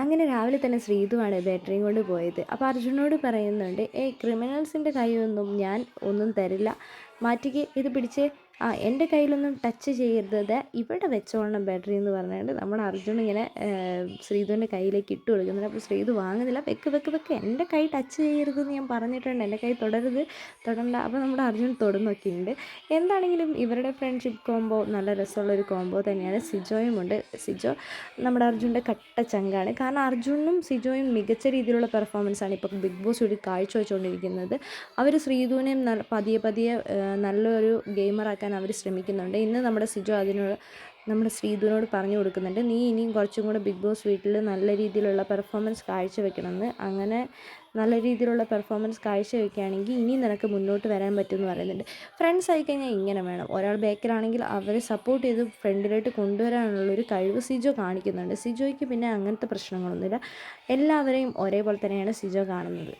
അങ്ങനെ രാവിലെ തന്നെ ശ്രീതുവാണ് ബാറ്ററിയും കൊണ്ട് പോയത്. അപ്പോൾ അർജുനോട് പറയുന്നുണ്ട് ഏയ് ക്രിമിനൽസിന്റെ കൈയൊന്നും ഞാൻ ഒന്നും തരില്ല. മാറ്റിക്ക് ഇത് പിടിച്ച്. ആ എന്റെ കയ്യിലൊന്നും ടച്ച് ചെയ്യരുത്. ഇവിടെ വെച്ചോളണം ബാറ്ററി എന്ന് പറഞ്ഞുകൊണ്ട് നമ്മുടെ അർജുൻ ഇങ്ങനെ ശ്രീധുവിന്റെ കയ്യിലേക്ക് ഇട്ട് കൊടുക്കുന്നുണ്ട്. അപ്പോൾ ശ്രീധു വാങ്ങുന്നില്ല. വെക്ക് വെക്ക് വെക്ക്. എന്റെ കൈ ടച്ച് ചെയ്യരുതെന്ന് ഞാൻ പറഞ്ഞിട്ടുണ്ട്. എന്റെ കൈ തുടരുത്. തുടണ്ട. അപ്പോൾ നമ്മുടെ അർജുൻ തൊടുന്നൊക്കെയുണ്ട് എന്താണെങ്കിലും ഇവരുടെ ഫ്രണ്ട്ഷിപ്പ് കോംബോ നല്ല രസമുള്ളൊരു കോംബോ തന്നെയാണ്. സിജോയും ഉണ്ട്. സിജോ നമ്മുടെ അർജുന്റെ കട്ട ചങ്കാണ്. കാരണം അർജുനും സിജോയും മികച്ച രീതിയിലുള്ള പെർഫോമൻസാണ് ഇപ്പോൾ ബിഗ് ബോസ് ഒരു കാഴ്ച വെച്ചുകൊണ്ടിരിക്കുന്നത് അവർ ശ്രീധുവിനെയും പതിയെ പതിയെ നല്ലൊരു ഗെയിമറാക്കാൻ അവർ ശ്രമിക്കുന്നുണ്ട്. ഇന്ന് നമ്മുടെ സിജു അതിനോട് നമ്മുടെ ശ്രീധുവിനോട് പറഞ്ഞു കൊടുക്കുന്നുണ്ട് നീ ഇനിയും കുറച്ചും കൂടെ ബിഗ് ബോസ് വീട്ടിൽ നല്ല രീതിയിലുള്ള പെർഫോമൻസ് കാഴ്ചവെക്കണമെന്ന്. അങ്ങനെ നല്ല രീതിയിലുള്ള പെർഫോമൻസ് കാഴ്ചവെക്കുകയാണെങ്കിൽ ഇനി നിനക്ക് മുന്നോട്ട് വരാൻ പറ്റുമെന്ന് പറയുന്നുണ്ട്. ഫ്രണ്ട്സ് ആയിക്കഴിഞ്ഞാൽ ഇങ്ങനെ വേണം. ഒരാൾ ബാക്കിലാണെങ്കിൽ അവരെ സപ്പോർട്ട് ചെയ്ത് ഫ്രണ്ടിലോട്ട് കൊണ്ടുവരാനുള്ളൊരു കഴിവ് സിജോ കാണിക്കുന്നുണ്ട്. സിജോയ്ക്ക് പിന്നെ അങ്ങനത്തെ പ്രശ്നങ്ങളൊന്നുമില്ല. എല്ലാവരെയും ഒരേപോലെ തന്നെയാണ് സിജോ കാണുന്നത്.